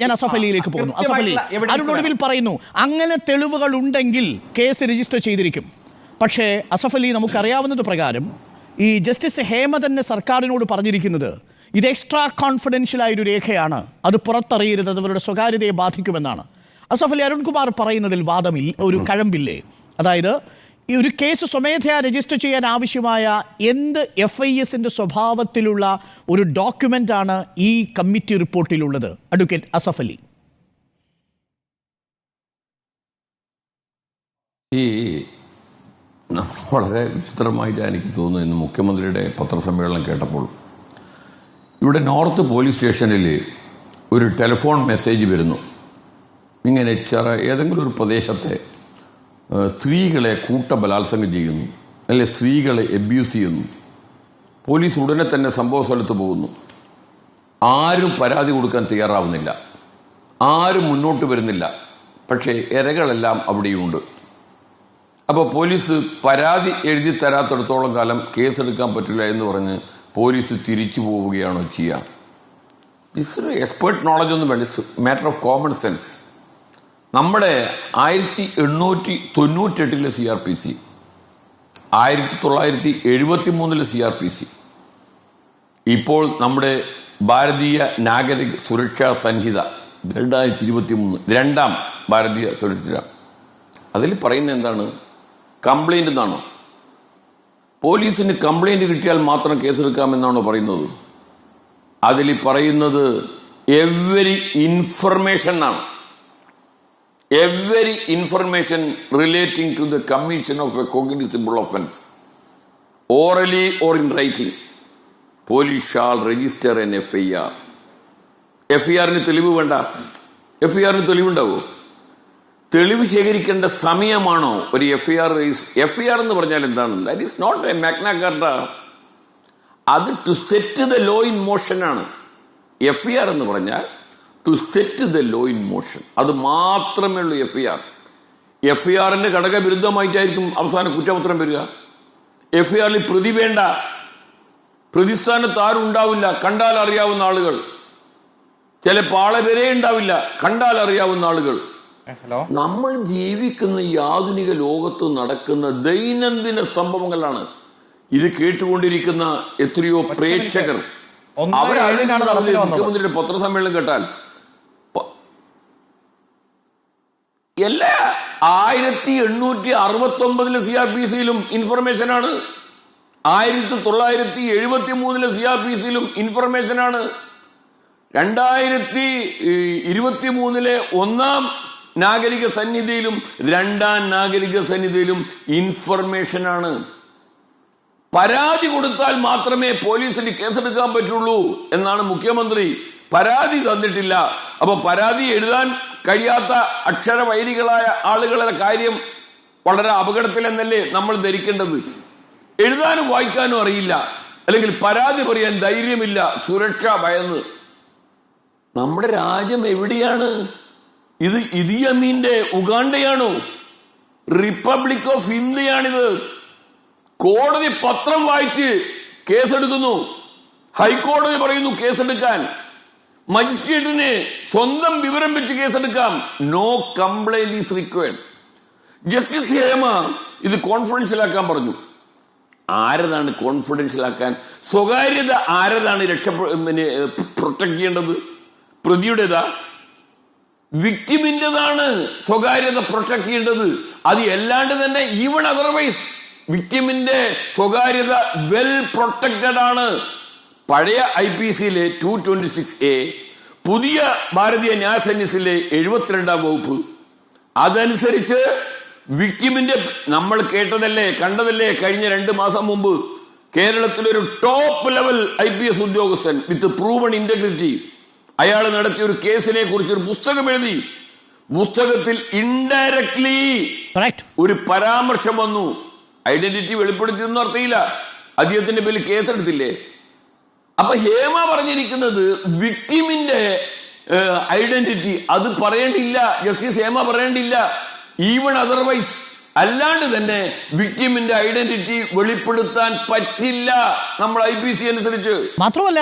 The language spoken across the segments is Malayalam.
ഞാൻ അസഫ് അലിയിലേക്ക് പോകുന്നു. അസഫ് അലി അരുണൊടുവിൽ പറയുന്നു അങ്ങനെ തെളിവുകൾ ഉണ്ടെങ്കിൽ കേസ് രജിസ്റ്റർ ചെയ്തിരിക്കും. പക്ഷേ അസഫലി അലി നമുക്കറിയാവുന്നത് പ്രകാരം ഈ ജസ്റ്റിസ് ഹേമ തന്നെ സർക്കാരിനോട് പറഞ്ഞിരിക്കുന്നത് ഇത് എക്സ്ട്രാ കോൺഫിഡൻഷ്യൽ ആയൊരു രേഖയാണ്. അത് പുറത്തറിയരുത് അവരുടെ സ്വകാര്യതയെ ബാധിക്കുമെന്നാണ്. അസഫലി അലി അരുൺകുമാർ പറയുന്നതിൽ വാദമില്ല ഒരു കഴമ്പില്ലേ? അതായത് ഈ ഒരു കേസ് സ്വമേധയാ രജിസ്റ്റർ ചെയ്യാൻ ആവശ്യമായ എന്ത് എഫ് ഐ എസിന്റെ സ്വഭാവത്തിലുള്ള ഒരു ഡോക്യുമെന്റ് ആണ് ഈ കമ്മിറ്റി റിപ്പോർട്ടിലുള്ളത്? അഡ്വക്കേറ്റ് അസഫ് അലി. ഈ വളരെ വിചിത്രമായിട്ടാണ് എനിക്ക് തോന്നുന്നു ഇന്ന് മുഖ്യമന്ത്രിയുടെ പത്രസമ്മേളനം കേട്ടപ്പോൾ. ഇവിടെ നോർത്ത് പോലീസ് സ്റ്റേഷനിൽ ഒരു ടെലിഫോൺ മെസ്സേജ് വരുന്നു. ഇങ്ങനെ ചെറ ഏതെങ്കിലും ഒരു പ്രദേശത്തെ സ്ത്രീകളെ കൂട്ട ബലാത്സംഗം ചെയ്യുന്നു. അല്ലെ സ്ത്രീകളെ എബ്യൂസ് ചെയ്യുന്നു. പോലീസ് ഉടനെ തന്നെ സംഭവ സ്ഥലത്ത് പോകുന്നു. ആരും പരാതി കൊടുക്കാൻ തയ്യാറാവുന്നില്ല. ആരും മുന്നോട്ട് വരുന്നില്ല. പക്ഷേ ഇരകളെല്ലാം അവിടെയുണ്ട്. അപ്പോൾ പോലീസ് പരാതി എഴുതി തരാത്തിടത്തോളം കാലം കേസെടുക്കാൻ പറ്റില്ല എന്ന് പറഞ്ഞ് പോലീസ് തിരിച്ചു പോവുകയാണോ ചെയ്യുക ദിസ് എക്സ്പേർട്ട് നോളജ് ഒന്നും വേണ്ട. മാറ്റർ ഓഫ് കോമൺ സെൻസ് നമ്മുടെ ആയിരത്തി എണ്ണൂറ്റി തൊണ്ണൂറ്റെട്ടിലെ സി ആർ പി സി ആയിരത്തി തൊള്ളായിരത്തി എഴുപത്തി മൂന്നിലെ സി ആർ പി സി ഇപ്പോൾ നമ്മുടെ ഭാരതീയ നാഗരിക സുരക്ഷാ സംഹിത രണ്ടായിരത്തി ഇരുപത്തി മൂന്ന് രണ്ടാം ഭാരതീയ സുരക്ഷ. അതിൽ പറയുന്നത് എന്താണ്? കംപ്ലൈന്റ് എന്നാണോ? പോലീസിന് കംപ്ലൈന്റ് കിട്ടിയാൽ മാത്രം കേസെടുക്കാമെന്നാണോ പറയുന്നത്? അതിൽ പറയുന്നത് എവരി ഇൻഫർമേഷൻ ആണ് every information relating to the commission of a cognizable offence orally or in writing police shall register an F I R F I ആറിന് തെളിവ് വേണ്ട. എഫ് ഐ ആറിന് തെളിവുണ്ടാവോ? തെളിവ് ശേഖരിക്കേണ്ട സമയമാണോ ഒരു F I R F I R എന്ന് പറഞ്ഞാൽ എന്താണ്? That is not a Magna Carta അത് to set the law in motion ആണ്. എഫ് ഐ ആർ എന്ന് പറഞ്ഞാൽ to set the law in motion അത് മാത്രമേ ഉള്ളൂ F I R F I ആറിന്റെ ഘടകവിരുദ്ധമായിട്ടായിരിക്കും അവസാന കുറ്റപത്രം വരിക. എഫ് ഐ ആറിൽ പ്രതി വേണ്ട. പ്രതിസ്ഥാനത്ത് ആരും ഉണ്ടാവില്ല. കണ്ടാൽ അറിയാവുന്ന ആളുകൾ. ചില ആളെ വരെ ഉണ്ടാവില്ല. കണ്ടാൽ അറിയാവുന്ന ആളുകൾ. നമ്മൾ ജീവിക്കുന്ന ഈ ആധുനിക ലോകത്ത് നടക്കുന്ന ദൈനംദിന സംഭവങ്ങളാണ്. ഇത് കേട്ടുകൊണ്ടിരിക്കുന്ന എത്രയോ പ്രേക്ഷകർ. അവരാണ്. മുഖ്യമന്ത്രിയുടെ പത്രസമ്മേളനം കേട്ടാൽ പ- എല്ലാ ആയിരത്തി എണ്ണൂറ്റി അറുപത്തി ഒമ്പതിലെ സി ആർ പി സിയിലും ഇൻഫർമേഷൻ ആണ് ആയിരത്തി തൊള്ളായിരത്തി എഴുപത്തി മൂന്നിലെ സി ആർ പി സിയിലും ഇൻഫർമേഷൻ ആണ് രണ്ടായിരത്തി ഇരുപത്തി മൂന്നിലെ ഒന്നാം നാഗരിക സന്നിധിയിലും രണ്ടാം നാഗരിക സന്നിധിയിലും ഇൻഫർമേഷൻ ആണ് പരാതി കൊടുത്താൽ മാത്രമേ പോലീസിന് കേസെടുക്കാൻ പറ്റുള്ളൂ എന്നാണ് മുഖ്യമന്ത്രി പരാതി തന്നിട്ടില്ല. അപ്പൊ പരാതി എഴുതാൻ കഴിയാത്ത അക്ഷരവൈരികളായ ആളുകളുടെ കാര്യം വളരെ അപകടത്തിലെന്നല്ലേ നമ്മൾ ധരിക്കേണ്ടത്? എഴുതാനും വായിക്കാനും അറിയില്ല. അല്ലെങ്കിൽ പരാതി പറയാൻ ധൈര്യമില്ല. സുരക്ഷ ഭയന്ന്. നമ്മുടെ രാജ്യം എവിടെയാണ്? ഇത് ഇതിയമീന്റെ ഉഗാണ്ടയാണോ? Republic of ഇന്ത്യയാണിത്. കോടതി പത്രം വായിച്ച് കേസെടുക്കുന്നു. ഹൈക്കോടതി പറയുന്നു കേസെടുക്കാൻ. മജിസ്ട്രേറ്റിന് സ്വന്തം വിവരം വെച്ച് കേസെടുക്കാം. No complaint is required justice Hema ഇത് കോൺഫിഡൻഷ്യൽ ആക്കാൻ പറഞ്ഞു. ആരതാണ് കോൺഫിഡൻഷ്യൽ ആക്കാൻ സ്വകാര്യത ആരതാണ് രക്ഷ പ്രൊട്ടക്ട് ചെയ്യേണ്ടത്? പ്രതിയുടേതാ? വിക്ടിമിന്റെതാണ് സ്വകാര്യത പ്രൊട്ടക്ട് ചെയ്യേണ്ടത്? അത് അല്ലാണ്ട് തന്നെ ഈവൺ അതർവൈസ് വിക്ടിമിന്റെ സ്വകാര്യത വെൽ പ്രൊട്ടക്റ്റഡ് ആണ്. പഴയ ഐ പി സിയിലെ ടു ട്വന്റി സിക്സ് എ പുതിയ ഭാരതീയ ന്യായ സന്യസിലെ എഴുപത്തിരണ്ടാം വകുപ്പ്. അതനുസരിച്ച് വിക്ടിമിന്റെ നമ്മൾ കേട്ടതല്ലേ കണ്ടതല്ലേ കഴിഞ്ഞ രണ്ട് മാസം മുമ്പ് കേരളത്തിലൊരു top level I P S ഉദ്യോഗസ്ഥൻ വിത്ത് പ്രൂവൺ ഇന്റഗ്രിറ്റി അയാൾ നടത്തിയ ഒരു കേസിനെ കുറിച്ച് ഒരു പുസ്തകം എഴുതി. പുസ്തകത്തിൽ ഇൻഡയറക്ട്ലി ഒരു പരാമർശം വന്നു. ഐഡന്റിറ്റി വെളിപ്പെടുത്തിയെന്ന് അർത്ഥയില്ല. അദ്ദേഹത്തിന്റെ പേരിൽ കേസെടുത്തില്ലേ? അപ്പൊ ഹേമ പറഞ്ഞിരിക്കുന്നത് വിക്ടിമിന്റെ ഐഡന്റിറ്റി അത് പറയേണ്ടില്ല. ജസ്റ്റിസ് ഹേമ പറയേണ്ടില്ല. ഈവൺ അതർവൈസ് അല്ലാണ്ട് തന്നെ വിക്ടിമിന്റെ ഐഡന്റിറ്റി വെളിപ്പെടുത്താൻ പറ്റില്ല. നമ്മൾ ഐ പി സി അനുസരിച്ച്. മാത്രമല്ല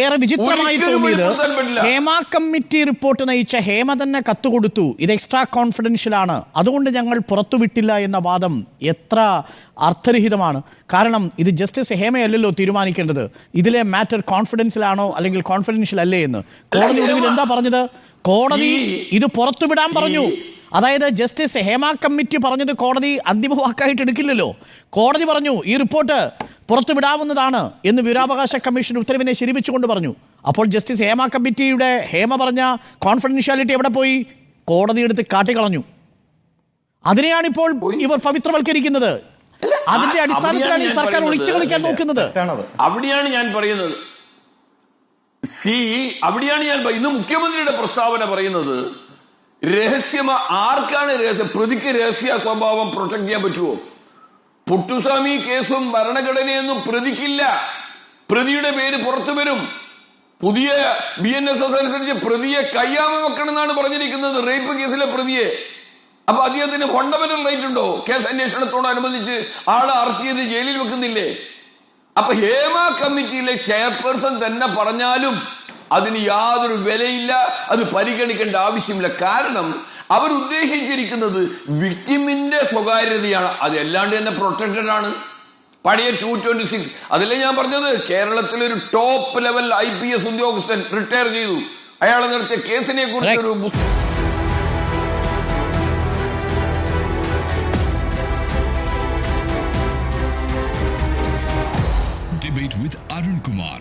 ഏറെ വിചിത്രമായി തോന്നിയത് ഹേമ കമ്മിറ്റി റിപ്പോർട്ട് നയിച്ച ഹേമ തന്നെ കത്ത് കൊടുത്തു ഇത് എക്സ്ട്രാ കോൺഫിഡൻഷ്യൽ ആണ്. അതുകൊണ്ട് ഞങ്ങൾ പുറത്തുവിട്ടില്ല എന്ന വാദം എത്ര അർത്ഥരഹിതമാണ്. കാരണം ഇത് ജസ്റ്റിസ് ഹേമയല്ലല്ലോ തീരുമാനിക്കേണ്ടത്. ഇതിലെ മാറ്റർ കോൺഫിഡൻസിലാണോ അല്ലെങ്കിൽ കോൺഫിഡൻഷ്യൽ അല്ലേ എന്ന്. കോടതി ഒടുവിൽ എന്താ പറഞ്ഞത്? കോടതി ഇത് പുറത്തുവിടാൻ പറഞ്ഞു. അതായത് ജസ്റ്റിസ് ഹേമ കമ്മിറ്റി പറഞ്ഞത് കോടതി അന്തിമ വാക്കായിട്ട് എടുക്കില്ലല്ലോ. കോടതി പറഞ്ഞു ഈ റിപ്പോർട്ട് പുറത്തുവിടാവുന്നതാണ് എന്ന് വിവരാവകാശ കമ്മീഷൻ ഉത്തരവിനെ ശരിവെച്ചുകൊണ്ട് പറഞ്ഞു. അപ്പോൾ ജസ്റ്റിസ് ഹേമ കമ്മിറ്റിയുടെ ഹേമ പറഞ്ഞ കോൺഫിഡൻഷ്യാലിറ്റി എവിടെ പോയി? കോടതി എടുത്ത് കാട്ടിക്കളഞ്ഞു. അതിനെയാണ് ഇപ്പോൾ ഇവർ പവിത്രവൽക്കരിക്കുന്നത്. അതിന്റെ അടിസ്ഥാനത്തിലാണ് ഈ സർക്കാർ ഒളിച്ചു കളിക്കാൻ നോക്കുന്നത്. അവിടെയാണ് ഞാൻ പറയുന്നത്. സി അവിടെയാണ് ഞാൻ ഇന്ന് മുഖ്യമന്ത്രിയുടെ പ്രസ്താവന പറയുന്നത് രഹസ്യമ ആർക്കാണ് രഹസ്യം? പ്രതിക്ക് രഹസ്യ സ്വഭാവം പ്രൊട്ടക്ട് ചെയ്യാൻ പറ്റുമോ പുട്ടുസ്വാമി കേസും ഭരണഘടനയൊന്നും പ്രതിക്കില്ല. പ്രതിയുടെ പേര് പുറത്തു വരും. പുതിയ ബി എൻ എസ് എസ് അനുസരിച്ച് പ്രതിയെ കയ്യാമ വെക്കണമെന്നാണ് പറഞ്ഞിരിക്കുന്നത്. റേപ്പ് കേസിലെ പ്രതിയെ. അപ്പൊ അദ്ദേഹത്തിന് ഫണ്ടമെന്റൽ റൈറ്റ് ഉണ്ടോ? കേസ് അന്വേഷണത്തോടനുബന്ധിച്ച് ആളെ അറസ്റ്റ് ചെയ്ത് ജയിലിൽ വെക്കുന്നില്ലേ? അപ്പൊ ഹേമ കമ്മിറ്റിയിലെ ചെയർപേഴ്സൺ തന്നെ പറഞ്ഞാലും അതിന് യാതൊരു വിലയില്ല അത് പരിഗണിക്കേണ്ട ആവശ്യമില്ല. കാരണം അവർ ഉദ്ദേശിച്ചിരിക്കുന്നത് വിക്ടിമിന്റെ സ്വകാര്യതയാണ്. അതല്ലാണ്ട് തന്നെ പ്രൊട്ടക്റ്റഡ് ആണ്. പഴയ ടു ട്വന്റി സിക്സ് അതല്ലേ ഞാൻ പറഞ്ഞത്? കേരളത്തിലെ ഒരു top level I P S ഉദ്യോഗസ്ഥൻ റിട്ടയർ ചെയ്തു. അയാളെ നിറച്ച കേസിനെ കുറിച്ച് ഒരു Debate with Arun Kumar.